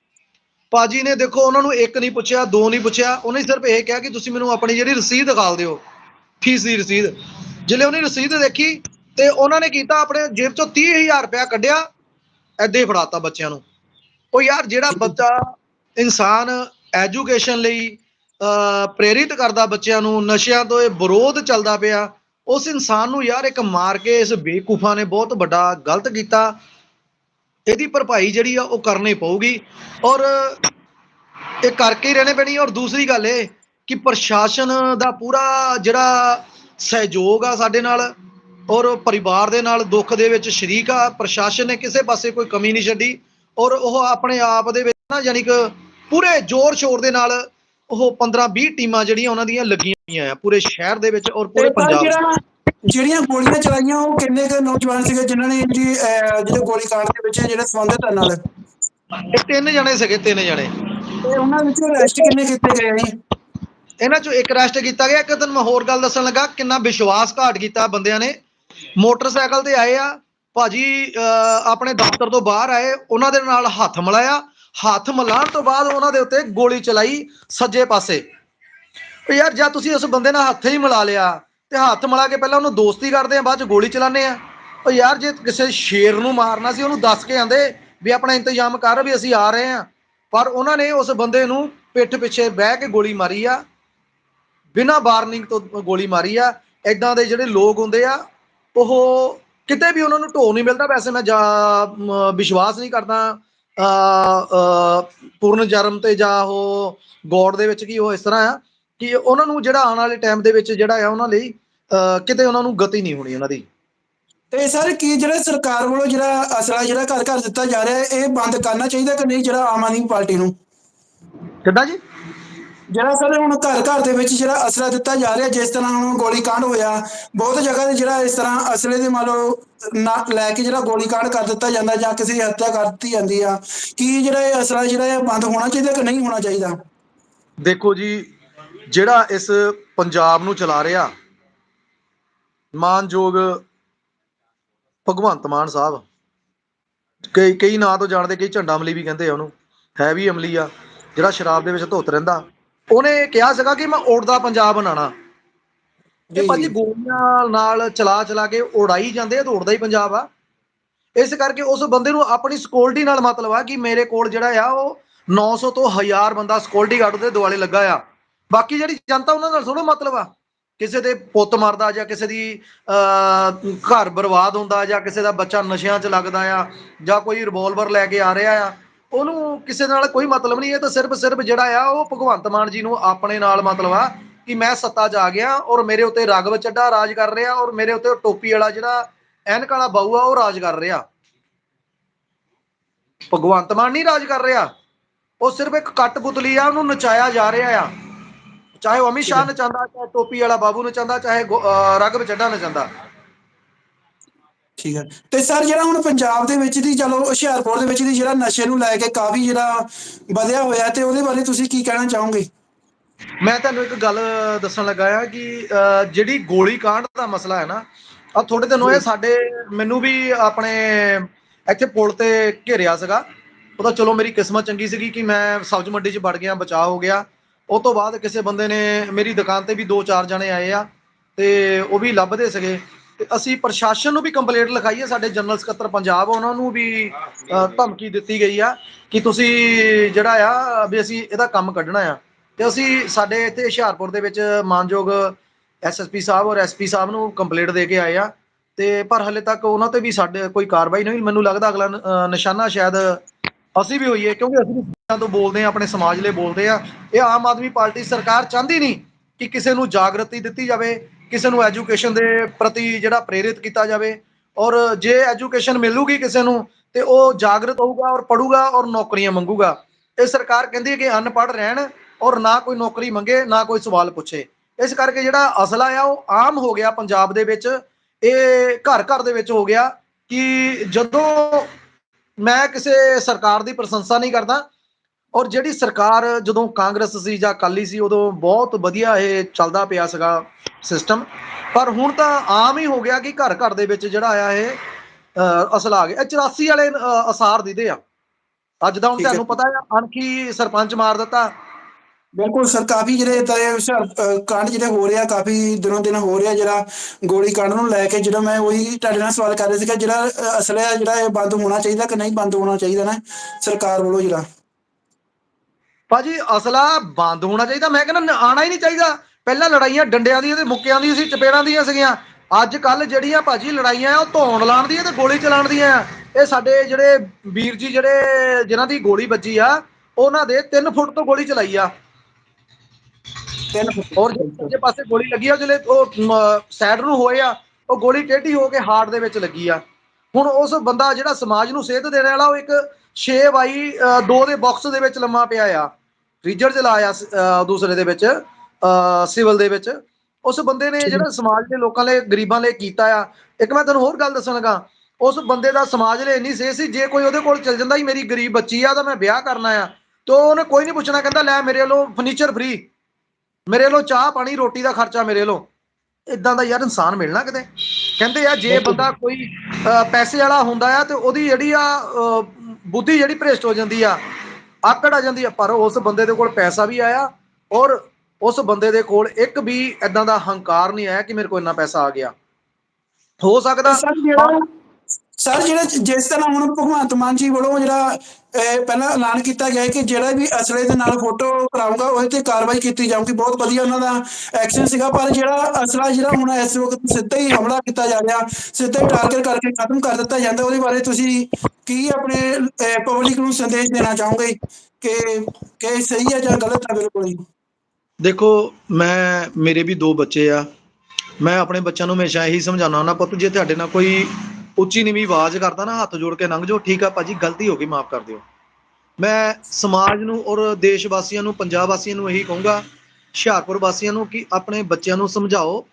ਭਾਜੀ ਨੇ ਦੇਖੋ ਉਹਨਾਂ ਨੂੰ ਇੱਕ ਨਹੀਂ ਪੁੱਛਿਆ ਦੋ ਨਹੀਂ ਪੁੱਛਿਆ ਉਹਨੇ ਸਿਰਫ ਇਹ ਕਿਹਾ ਕਿ ਤੁਸੀਂ ਮੈਨੂੰ ਆਪਣੀ ਜਿਹੜੀ ਰਸੀਦ ਦਿਖਾ ਦਿਓ ਫੀਸ ਦੀ ਰਸੀਦ। ਜਿਲੇ ਉਹਨੇ ਰਸੀਦ ਦੇਖੀ ਤੇ ਉਹਨਾਂ ਨੇ ਕੀਤਾ ਆਪਣੇ ਜੇਬ ਚੋਂ 30000 ਰੁਪਇਆ ਕੱਢਿਆ ਐਦੇ ਫੜਾਤਾ ਬੱਚਿਆਂ ਨੂੰ। ਉਹ ਯਾਰ ਜਿਹੜਾ ਬੱਚਾ ਇਨਸਾਨ ਐਜੂਕੇਸ਼ਨ ਲਈ ਪ੍ਰੇਰਿਤ ਕਰਦਾ ਬੱਚਿਆਂ ਨੂੰ ਨਸ਼ਿਆਂ ਤੋਂ ਇਹ ਵਿਰੋਧ ਚੱਲਦਾ ਪਿਆ ਉਸ ਇਨਸਾਨ ਨੂੰ ਯਾਰ ਇੱਕ ਮਾਰ ਕੇ ਇਸ ਬੇਕੂਫਾ ਨੇ ਬਹੁਤ ਵੱਡਾ ਗਲਤ ਕੀਤਾ। ਇਹਦੀ ਭਰਪਾਈ ਜਿਹੜੀ ਆ ਉਹ ਕਰਨੀ ਪਊਗੀ। ਔਰ ਇਹ ਕਰਕੇ ਹੀ ਰਹਿਣੇ ਪੈਣੀ। ਔਰ ਦੂਸਰੀ ਗੱਲ ਇਹ ਕਿ ਪ੍ਰਸ਼ਾਸਨ ਦਾ ਪੂਰਾ ਜਿਹੜਾ ਸਹਿਯੋਗ ਆ ਸਾਡੇ ਨਾਲ ਔਰ ਪਰਿਵਾਰ ਦੇ ਨਾਲ ਦੁੱਖ ਦੇ ਵਿੱਚ ਸ਼ਰੀਕ ਆ। ਪ੍ਰਸ਼ਾਸਨ ਨੇ ਕਿਸੇ ਪਾਸੇ ਕੋਈ ਕਮੀ ਨਹੀਂ ਛੱਡੀ। ਔਰ ਉਹ ਆਪਣੇ ਆਪ ਦੇ ਵਿੱਚ ਨਾ ਯਾਨੀ ਕਿ ਪੂਰੇ ਜ਼ੋਰ ਸ਼ੋਰ ਦੇ ਨਾਲ ਉਹ 15 20 ਟੀਮਾਂ ਜਿਹੜੀਆਂ ਉਹਨਾਂ ਦੀਆਂ ਲੱਗੀਆਂ ਹੋਈਆਂ ਆ ਪੂਰੇ ਸ਼ਹਿਰ ਦੇ ਵਿੱਚ ਔਰ ਪੂਰੇ ਪੰਜਾਬ 'ਚ। ਜਿਹੜਾ ਜਿਹੜੀਆਂ ਗੋਲੀਆਂ ਚਲਾਈਆਂ ਉਹ ਕਿੰਨੇ ਕੁ ਨੌਜਵਾਨ ਸੀਗੇ ਜਿਨ੍ਹਾਂ ਨੇ ਜੀ ਜਿਹੜੇ ਗੋਲੀ ਕਾਂਡ ਦੇ ਵਿੱਚ ਜਿਹੜੇ ਸੰਬੰਧਿਤ ਹਨ ਨਾਲ? ਇਹ ਤਿੰਨ ਜਣੇ ਸੀਗੇ ਤਿੰਨ ਜਣੇ। ਤੇ ਉਹਨਾਂ ਵਿੱਚੋਂ ਅਰੈਸਟ ਕਿੰਨੇ ਕੀਤੇ ਗਏ ਜੀ ਇਹਨਾਂ ਚੋਂ ਇੱਕ ਅਰੈਸਟ ਕੀਤਾ ਗਿਆ ਇੱਕ ਦਿਨ ਮੈਂ ਹੋਰ ਗੱਲ ਦੱਸਣ ਲੱਗਾ ਕਿੰਨਾ ਵਿਸ਼ਵਾਸਘਾਤ ਕੀਤਾ ਬੰਦਿਆਂ ਨੇ। ਮੋਟਰਸਾਈਕਲ ਤੇ ਆਏ ਆ ਭਾਜੀ ਆਪਣੇ ਦਫ਼ਤਰ ਤੋਂ ਬਾਹਰ ਆਏ ਉਹਨਾਂ ਦੇ ਨਾਲ ਹੱਥ ਮਿਲਾਇਆ। ਹੱਥ ਮਿਲਾਉਣ ਤੋਂ ਬਾਅਦ ਉਹਨਾਂ ਦੇ ਉੱਤੇ ਗੋਲੀ ਚਲਾਈ ਸੱਜੇ ਪਾਸੇ। ਉਹ ਯਾਰ ਜਦ ਤੁਸੀਂ ਉਸ ਬੰਦੇ ਨਾਲ ਹੱਥ ਹੀ ਮਿਲਾ ਲਿਆ ਤੇ ਹੱਥ ਮਿਲਾ ਕੇ ਪਹਿਲਾਂ ਉਹਨੂੰ ਦੋਸਤੀ ਕਰਦੇ ਆ, ਬਾਅਦ ਚ ਗੋਲੀ ਚਲਾਉਂਦੇ ਆ। ਉਹ ਯਾਰ ਜੇ ਕਿਸੇ ਸ਼ੇਰ ਨੂੰ ਮਾਰਨਾ ਸੀ, ਉਹਨੂੰ ਦੱਸ ਕੇ ਆਂਦੇ ਵੀ ਆਪਣਾ ਇੰਤਜ਼ਾਮ ਕਰ ਵੀ ਅਸੀਂ ਆ ਰਹੇ ਆ। ਪਰ ਉਹਨਾਂ ਨੇ ਉਸ ਬੰਦੇ ਨੂੰ ਪਿੱਠ ਪਿੱਛੇ ਬਹਿ ਕੇ ਗੋਲੀ ਮਾਰੀ ਆ। ਬਿਨਾਂ ਵਾਰਨਿੰਗ ਤੋਂ ਗੋਲੀ ਮਾਰੀ ਆ। ਐਦਾਂ ਦੇ ਜਿਹੜੇ ਲੋਕ ਹੁੰਦੇ ਆ, ਉਹ ਕਿਤੇ ਵੀ ਉਹਨਾਂ ਨੂੰ ਢੋ ਨਹੀਂ ਮਿਲਦਾ। ਵੈਸੇ ਮੈਂ ਜਾ- ਵਿਸ਼ਵਾਸ ਨਹੀਂ ਕਰਦਾ ਅ ਅ ਪੂਰਨ ਜਨਮ ਤੇ ਜਾਂ ਉਹ ਗੋਡ ਦੇ ਵਿੱਚ ਕੀ ਉਹ ਇਸ ਤਰ੍ਹਾਂ ਆ। ਕਿ ਉਹਨਾਂ ਨੂੰ ਜਿਹੜਾ ਆਉਣ ਵਾਲੇ ਟਾਈਮ ਦੇ ਵਿੱਚ ਜਿਹੜਾ ਆ ਉਹਨਾਂ ਲਈ ਕਿਤੇ ਉਹਨਾਂ ਨੂੰ ਗਤੀ ਨਹੀਂ ਹੋਣੀ ਉਹਨਾਂ ਦੀ। ਤੇ ਸਰ ਕੀ ਜਿਹੜਾ ਸਰਕਾਰ ਵੱਲੋਂ ਜਿਹੜਾ ਅਸਲਾ ਜਿਹੜਾ ਘਰ ਘਰ ਦਿੱਤਾ ਜਾ ਰਿਹਾ ਇਹ ਬੰਦ ਕਰਨਾ ਚਾਹੀਦਾ ਕਿ ਨਹੀਂ ਜਿਹੜਾ ਆਮ ਆਦਮੀ ਪਾਰਟੀ ਨੂੰ? ਕਿੱਦਾਂ ਜੀ? ਜਿਹੜਾ ਸਰ ਹੁਣ ਘਰ ਘਰ ਦੇ ਵਿੱਚ ਜਿਹੜਾ ਅਸਲਾ ਦਿੱਤਾ ਜਾ ਰਿਹਾ ਜਿਸ ਤਰ੍ਹਾਂ ਹੁਣ ਗੋਲੀ ਕਾਂਡ ਹੋਇਆ ਬਹੁਤ ਜਗ੍ਹਾ ਤੇ ਜਿਹੜਾ ਇਸ ਤਰ੍ਹਾਂ ਅਸਲੇ ਦੇ ਮੰਨ ਲਓ ਲੈ ਕੇ ਜਿਹੜਾ ਗੋਲੀ ਕਾਂਡ ਕਰ ਦਿੱਤਾ ਜਾਂਦਾ ਜਾਂ ਕਿਸੇ ਦੀ ਹੱਤਿਆ ਕਰ ਦਿੱਤੀ ਜਾਂਦੀ ਆ ਕੀ ਜਿਹੜਾ ਇਹ ਅਸਲਾ ਜਿਹੜਾ ਇਹ ਬੰਦ ਹੋਣਾ ਚਾਹੀਦਾ ਕਿ ਨਹੀਂ ਹੋਣਾ ਚਾਹੀਦਾ? ਦੇਖੋ ਜੀ ਜਿਹੜਾ ਇਸ ਪੰਜਾਬ ਨੂੰ ਚਲਾ ਰਿਹਾ ਮਾਨਯੋਗ ਭਗਵੰਤ ਮਾਨ ਸਾਹਿਬ ਕਈ ਕਈ ਨਾਂ ਤੋਂ ਜਾਣਦੇ ਕਈ ਝੰਡਾ ਅਮਲੀ ਵੀ ਕਹਿੰਦੇ ਆ ਉਹਨੂੰ ਹੈ ਵੀ ਅਮਲੀ ਆ ਜਿਹੜਾ ਸ਼ਰਾਬ ਦੇ ਵਿੱਚ ਧੁੱਤ ਰਹਿੰਦਾ। ਉਹਨੇ ਕਿਹਾ ਸੀਗਾ ਕਿ ਮੈਂ ਉੜਦਾ ਪੰਜਾਬ ਬਣਾਣਾ ਇਹ ਭਾਜੀ। ਗੋਲੀਆਂ ਨਾਲ ਚਲਾ ਚਲਾ ਕੇ ਉਡਾਈ ਜਾਂਦੇ ਆ ਤੇ ਉੜਦਾ ਹੀ ਪੰਜਾਬ ਆ। ਇਸ ਕਰਕੇ ਉਸ ਬੰਦੇ ਨੂੰ ਆਪਣੀ ਸਿਕਿਉਰਿਟੀ ਨਾਲ ਮਤਲਬ ਆ ਕਿ ਮੇਰੇ ਕੋਲ ਜਿਹੜਾ ਆ ਉਹ 900 ਤੋਂ 1000 ਬੰਦਾ ਸਿਕਿਉਰਿਟੀ ਗਾਰਡ ਦੇ ਦੁਆਲੇ ਲੱਗਾ ਆ। ਬਾਕੀ ਜਿਹੜੀ ਜਨਤਾ ਉਹਨਾਂ ਨਾਲ ਥੋੜਾ ਮਤਲਬ ਆ ਕਿਸੇ ਦੇ ਪੁੱਤ ਮਰਦਾ ਜਾਂ ਕਿਸੇ ਦੀ ਅਹ, ਘਰ ਬਰਬਾਦ ਹੁੰਦਾ ਜਾਂ ਕਿਸੇ ਦਾ ਬੱਚਾ ਨਸ਼ਿਆਂ 'ਚ ਲੱਗਦਾ ਆ ਜਾਂ ਕੋਈ ਰਿਵਾਲਵਰ ਲੈ ਕੇ ਆ ਰਿਹਾ ਆ ਉਹਨੂੰ ਕਿਸੇ ਨਾਲ ਕੋਈ ਮਤਲਬ ਨਹੀਂ ਇਹ ਤਾਂ ਸਿਰਫ ਸਿਰਫ ਜਿਹੜਾ ਆ ਉਹ ਭਗਵੰਤ ਮਾਨ ਜੀ ਨੂੰ ਆਪਣੇ ਨਾਲ ਮਤਲਬ ਆ ਕਿ ਮੈਂ ਸੱਤਾ 'ਚ ਆ ਗਿਆ ਔਰ ਮੇਰੇ ਉੱਤੇ ਰਗਵ ਚੱਡਾ ਰਾਜ ਕਰ ਰਿਹਾ ਔਰ ਮੇਰੇ ਉੱਤੇ ਟੋਪੀ ਵਾਲਾ ਜਿਹੜਾ ਐਨਕ ਵਾਲਾ ਬਾਊ ਆ ਉਹ ਰਾਜ ਕਰ ਰਿਹਾ। ਭਗਵੰਤ ਮਾਨ ਨਹੀਂ ਰਾਜ ਕਰ ਰਿਹਾ ਉਹ ਸਿਰਫ ਇੱਕ ਕੱਟਪੁਤਲੀ ਆ ਉਹਨੂੰ ਨਚਾਇਆ ਜਾ ਰਿਹਾ ਆ। ਚਾਹੇ ਉਹ ਅਮਿਤ ਸ਼ਾਹ ਨਚਾਉਂਦਾ ਚਾਹੇ ਟੋਪੀ ਵਾਲਾ ਬਾਬੂ ਨਚਾਉਂਦਾ ਚਾਹੇ ਗੋ- ਅਹ ਰਗਵ ਚੱਡਾ ਨਚਾਉਂਦਾ ਠੀਕ ਹੈ। ਤੇ ਸਰ ਜਿਹੜਾ ਹੁਣ ਪੰਜਾਬ ਦੇ ਵਿੱਚ ਦੀ ਚਲੋ ਹੁਸ਼ਿਆਰਪੁਰ ਦੇ ਵਿੱਚ ਦੀ ਜਿਹੜਾ ਨਸ਼ੇ ਨੂੰ ਲੈ ਕੇ ਕਾਫੀ ਜਿਹੜਾ ਵਧਿਆ ਹੋਇਆ ਤੇ ਉਹਦੇ ਬਾਰੇ ਤੁਸੀਂ ਕੀ ਕਹਿਣਾ ਚਾਹੋਗੇ? ਮੈਂ ਤੁਹਾਨੂੰ ਇੱਕ ਗੱਲ ਦੱਸਣ ਲੱਗਾ ਆ ਕਿ ਜਿਹੜੀ ਗੋਲੀ ਕਾਂਡ ਦਾ ਮਸਲਾ ਹੈ ਨਾ ਆ ਥੋੜੇ ਦਿਨ ਹੋਏ ਸਾਡੇ ਮੈਨੂੰ ਵੀ ਆਪਣੇ ਇੱਥੇ ਪੁਲ ਤੇ ਘੇਰਿਆ ਸੀਗਾ। ਉਹ ਤਾਂ ਚਲੋ ਮੇਰੀ ਕਿਸਮਤ ਚੰਗੀ ਸੀਗੀ ਕਿ ਮੈਂ ਸਬਜ਼ ਮੰਡੀ 'ਚ ਵੜ ਗਿਆ ਬਚਾਅ ਹੋ ਗਿਆ। ਉਹ ਤੋਂ ਬਾਅਦ ਕਿਸੇ ਬੰਦੇ ਨੇ ਮੇਰੀ ਦੁਕਾਨ ਤੇ ਵੀ ਦੋ ਚਾਰ ਜਣੇ ਆਏ ਆ ਤੇ ਉਹ ਵੀ ਲੱਭਦੇ ਸੀਗੇ। ਤੇ ਅਸੀਂ ਪ੍ਰਸ਼ਾਸਨ ਨੂੰ ਵੀ ਕੰਪਲੇਂਟ ਲਿਖਾਈ ਹੈ ਸਾਡੇ ਜਨਰਲ ਸਕੱਤਰ ਪੰਜਾਬ, ਉਹਨਾਂ ਨੂੰ ਵੀ ਧਮਕੀ ਦਿੱਤੀ ਗਈ ਆ ਕਿ ਤੁਸੀਂ ਜਿਹੜਾ ਆ, ਵੀ ਅਸੀਂ ਇਹਦਾ ਕੰਮ ਕੱਢਣਾ ਆ। ਤੇ ਅਸੀਂ ਸਾਡੇ ਇੱਥੇ ਹੁਸ਼ਿਆਰਪੁਰ ਦੇ ਵਿੱਚ ਮਾਨਯੋਗ ਐਸਐਸਪੀ ਸਾਹਿਬ ਔਰ ਐਸਪੀ ਸਾਹਿਬ ਨੂੰ ਕੰਪਲੇਂਟ ਦੇ ਕੇ ਆਏ ਆ। ਤੇ ਪਰ ਹਲੇ ਤੱਕ ਉਹਨਾਂ ਤੇ ਵੀ ਸਾਡੇ ਕੋਈ ਕਾਰਵਾਈ ਨਹੀਂ ਹੋਈ। ਮੈਨੂੰ ਲੱਗਦਾ ਅਗਲਾ ਨਿਸ਼ਾਨਾ ਸ਼ਾਇਦ ਅਸੀਂ ਵੀ ਹੋਈਏ, ਕਿਉਂਕਿ ਅਸੀਂ ਵੀ ਤੋਂ ਬੋਲਦੇ ਆ ਆਪਣੇ ਸਮਾਜ ਲਈ ਬੋਲਦੇ ਆ ਇਹ ਆਮ ਆਦਮੀ ਪਾਰਟੀ ਸਰਕਾਰ ਚਾਹੁੰਦੀ ਨਹੀਂ ਕਿ ਕਿਸੇ ਨੂੰ ਜਾਗਰਤੀ ਦਿੱਤੀ ਜਾਵੇ, ਕਿਸੇ ਨੂੰ ਐਜੂਕੇਸ਼ਨ ਦੇ ਪ੍ਰਤੀ ਜਿਹੜਾ ਪ੍ਰੇਰਿਤ ਕੀਤਾ ਜਾਵੇ। ਔਰ ਜੇ ਐਜੂਕੇਸ਼ਨ ਮਿਲੂਗੀ ਕਿਸੇ ਨੂੰ, ਤੇ ਉਹ ਜਾਗਰਤ ਹੋਊਗਾ ਔਰ ਪੜੂਗਾ ਔਰ ਨੌਕਰੀਆਂ ਮੰਗੂਗਾ। ਇਹ ਸਰਕਾਰ ਕਹਿੰਦੀ ਹੈ ਕਿ ਅਨਪੜ੍ਹ ਰਹਿਣ ਔਰ ਨਾ ਕੋਈ ਨੌਕਰੀ ਮੰਗੇ, ਨਾ ਕੋਈ ਸਵਾਲ ਪੁੱਛੇ। ਇਸ ਕਰਕੇ ਜਿਹੜਾ ਅਸਲਾ ਆ, ਉਹ ਆਮ ਹੋ ਗਿਆ ਪੰਜਾਬ ਦੇ ਵਿੱਚ। ਇਹ ਘਰ ਘਰ ਦੇ ਵਿੱਚ ਹੋ ਗਿਆ ਕਿ ਜਦੋਂ ਮੈਂ ਕਿਸੇ ਸਰਕਾਰ ਦੀ ਪ੍ਰਸ਼ੰਸਾ ਨਹੀਂ ਕਰਦਾ। ਔਰ ਜਿਹੜੀ ਸਰਕਾਰ ਜਦੋਂ ਕਾਂਗਰਸ ਸੀ ਜਾਂ ਅਕਾਲੀ ਸੀ ਉਦੋਂ ਬਹੁਤ ਵਧੀਆ ਇਹ ਚੱਲਦਾ ਪਿਆ ਸੀਗਾ ਸਿਸਟਮ ਪਰ ਹੁਣ ਤਾਂ ਆਮ ਹੀ ਹੋ ਗਿਆ ਕਿ ਘਰ ਘਰ ਦੇ ਵਿੱਚ ਜਿਹੜਾ ਆ ਇਹ ਅਸਲਾ ਆ ਗਿਆ। ਇਹ 84 ਵਾਲੇ ਅਸਾਰ ਦਿਦੇ ਆ। ਅੱਜ ਦਾ ਹੁਣ। ਤੁਹਾਨੂੰ ਪਤਾ ਆ ਅਣਖੀ ਸਰਪੰਚ ਮਾਰ ਦਿੱਤਾ। ਬਿਲਕੁਲ ਸਰ, ਕਾਫੀ ਜਿਹੜੇ ਤਰੇ ਕਾਂਡ ਜਿਹੜੇ ਹੋ ਰਿਹਾ ਕਾਫੀ ਦਿਨੋਂ ਦਿਨ ਹੋ ਰਿਹਾ ਜਿਹੜਾ ਗੋਲੀ ਕਾਂਡ ਨੂੰ ਲੈ ਕੇ ਜਿਹੜਾ ਮੈਂ ਉਹੀ ਤੁਹਾਡੇ ਨਾਲ ਸਵਾਲ ਕਰ ਰਿਹਾ ਸੀਗਾ, ਜਿਹੜਾ ਅਸਲ ਅਸਲਾ ਹੈ ਜਿਹੜਾ ਇਹ ਬੰਦ ਹੋਣਾ ਚਾਹੀਦਾ ਕਿ ਨਹੀਂ ਬੰਦ ਹੋਣਾ ਚਾਹੀਦਾ ਨਾ ਸਰਕਾਰ ਵੱਲੋਂ ਜਿਹੜਾ? ਭਾਜੀ, ਅਸਲਾ ਬੰਦ ਹੋਣਾ ਚਾਹੀਦਾ, ਮੈਂ ਕਹਿੰਦਾ ਆਣਾ ਹੀ ਨਹੀਂ ਚਾਹੀਦਾ। ਪਹਿਲਾਂ ਲੜਾਈਆਂ ਡੰਡਿਆਂ ਦੀਆਂ ਤੇ ਮੁੱਕਿਆਂ ਦੀਆਂ ਸੀ, ਚਪੇੜਾਂ ਦੀਆਂ ਸੀਗੀਆਂ। ਅੱਜ ਕੱਲ ਜਿਹੜੀਆਂ ਭਾਜੀ ਲੜਾਈਆਂ ਆ, ਉਹ ਧੌਣ ਲਾਣ ਦੀਆਂ ਤੇ ਗੋਲੀ ਚਲਾਉਣ ਦੀਆਂ। ਆ ਇਹ ਸਾਡੇ ਜਿਹੜੇ ਵੀਰ ਜੀ, ਜਿਹੜੇ, ਜਿਨ੍ਹਾਂ ਦੀ ਗੋਲੀ ਵੱਜੀ ਆ, ਉਹਨਾਂ ਦੇ 3 ਫੁੱਟ ਤੋਂ ਗੋਲੀ ਚਲਾਈ ਆ। ਤਿੰਨ ਔਰ ਜਿਹੜੇ ਪਾਸੇ ਗੋਲੀ ਲੱਗੀ ਆ ਜਿਹੜੇ ਉਹ ਸਾਈਡ ਨੂੰ ਹੋਏ ਆ ਉਹ ਗੋਲੀ ਟੇਢੀ ਹੋ ਕੇ ਹਾਰਟ ਦੇ ਵਿੱਚ ਲੱਗੀ ਆ। ਹੁਣ ਉਸ ਬੰਦਾ ਜਿਹੜਾ ਸਮਾਜ ਨੂੰ ਸੇਧ ਦੇਣ ਵਾਲਾ ਉਹ ਇੱਕ 6 ਬਾਈ 2 ਦੇ ਬਾਕਸ ਦੇ ਵਿੱਚ ਲੰਮਾ ਪਿਆ ਆ। ਫ੍ਰੀਜ਼ਰ ਚ ਲਾਇਆ ਦੂਸਰੇ ਦੇ ਵਿੱਚ ਸਿਵਲ ਦੇ ਵਿੱਚ। ਉਸ ਬੰਦੇ ਨੇ। ਜਿਹੜਾ ਸਮਾਜ ਦੇ ਲੋਕਾਂ ਲਈ ਗਰੀਬਾਂ ਲਈ ਕੀਤਾ ਆ ਇੱਕ ਮੈਂ ਤੁਹਾਨੂੰ ਹੋਰ ਗੱਲ ਦੱਸਣ ਲੱਗਾ ਉਸ ਬੰਦੇ ਦਾ ਸਮਾਜ ਲਈ ਇੰਨੀ ਸੇਧ ਸੀ ਜੇ ਕੋਈ ਉਹਦੇ ਕੋਲ ਚਲ ਜਾਂਦਾ ਹੀ ਮੇਰੀ ਗਰੀਬ ਬੱਚੀ ਆ ਤਾਂ ਮੈਂ ਵਿਆਹ ਕਰਨਾ ਆ। ਤੇ ਉਹਨੇ ਕੋਈ ਨਹੀਂ ਪੁੱਛਣਾ ਕਹਿੰਦਾ ਲੈ ਮੇਰੇ ਵੱਲੋਂ ਫਰਨੀਚਰ ਫ੍ਰੀ ਮੇਰੇ ਵੱਲੋਂ ਚਾਹ ਪਾਣੀ ਰੋਟੀ ਦਾ ਖਰਚਾ ਮੇਰੇ ਵੱਲੋਂ। ਇਦਾਂ ਦਾ ਯਾਰ ਇਨਸਾਨ ਮਿਲਣਾ ਕਿਤੇ? ਕਹਿੰਦੇ ਆ ਜੇ। ਬੰਦਾ ਕੋਈ ਪੈਸੇ ਵਾਲਾ ਹੁੰਦਾ ਆ ਤੇ ਉਹਦੀ ਜਿਹੜੀ ਆ ਬੁੱਧੀ ਜਿਹੜੀ ਭ੍ਰਿਸ਼ਟ ਹੋ ਜਾਂਦੀ ਆ ਆਕੜ ਆ ਜਾਂਦੀ ਆ ਪਰ ਉਸ ਬੰਦੇ ਦੇ ਕੋਲ ਪੈਸਾ ਵੀ ਆਇਆ ਔਰ ਉਸ ਬੰਦੇ ਦੇ ਕੋਲ ਇੱਕ ਵੀ ਇਦਾਂ ਦਾ ਹੰਕਾਰ ਨਹੀਂ ਆਇਆ ਕਿ ਮੇਰੇ ਕੋਲ ਇੰਨਾ ਪੈਸਾ ਆ ਗਿਆ। ਹੋ ਸਕਦਾ ਸਰ ਜਿਹੜਾ ਜਿਸ ਤਰ੍ਹਾਂ ਹੁਣ ਭਗਵੰਤ ਮਾਨ ਜੀ ਵੱਲੋਂ ਜਿਹੜਾ ਪਹਿਲਾਂ ਐਲਾਨ ਕੀਤਾ ਗਿਆ ਕਿ ਜਿਹੜਾ ਵੀ ਅਸਲੇ ਦੇ ਨਾਲ ਫੋਟੋ ਕਰਾਊਗਾ, ਉਹਦੇ ਤੇ ਕਾਰਵਾਈ ਕੀਤੀ ਜਾਊਗੀ। ਬਹੁਤ ਵਧੀਆ ਉਹਨਾਂ ਦਾ ਐਕਸ਼ਨ ਸੀਗਾ, ਪਰ ਜਿਹੜਾ ਅਸਲਾ ਜਿਹੜਾ ਹੁਣ ਇਸ ਵਕਤ ਸਿੱਧਾ ਹੀ ਹਮਲਾ ਕੀਤਾ ਜਾ ਰਿਹਾ, ਸਿੱਧਾ ਹੀ ਟਾਰਗੇਟ ਕਰਕੇ ਖਤਮ ਕਰ ਦਿੱਤਾ ਜਾਂਦਾ, ਉਹਦੇ ਬਾਰੇ ਤੁਸੀਂ ਕੀ ਆਪਣੇ ਪਬਲਿਕ ਨੂੰ ਸੰਦੇਸ਼ ਦੇਣਾ ਚਾਹੋਗੇ ਕਿ ਕਿ ਸਹੀ ਹੈ ਜਾਂ ਗਲਤ ਹੈ ਬਿਲਕੁਲ ਦੇਖੋ, ਮੈਂ, ਮੇਰੇ ਵੀ ਦੋ ਬੱਚੇ ਆ। ਮੈਂ ਆਪਣੇ ਬੱਚਿਆਂ ਨੂੰ ਹਮੇਸ਼ਾ ਇਹੀ ਸਮਝਾਉਣਾ ਹੁੰਦਾ, ਪੁੱਤ, ਜੇ ਤੁਹਾਡੇ ਨਾਲ ਕੋਈ ਉੱਚੀ ਨੀਵੀਂ ਆਵਾਜ਼ ਕਰਦਾ ਨਾ, ਹੱਥ ਜੋੜ ਕੇ ਲੰਘ ਜਾਓ, ਠੀਕ ਆ ਭਾਜੀ, ਗਲਤੀ ਹੋ ਗਈ, ਮਾਫ ਕਰ ਦਿਓ। ਮੈਂ ਸਮਾਜ ਨੂੰ ਔਰ ਦੇਸ਼ ਵਾਸੀਆਂ ਨੂੰ, ਪੰਜਾਬ ਵਾਸੀਆਂ ਨੂੰ ਇਹੀ ਕਹੂੰਗਾ, ਹੁਸ਼ਿਆਰਪੁਰ ਵਾਸੀਆਂ ਨੂੰ ਕਿ ਆਪਣੇ ਬੱਚਿਆਂ ਨੂੰ ਸਮਝਾਓ।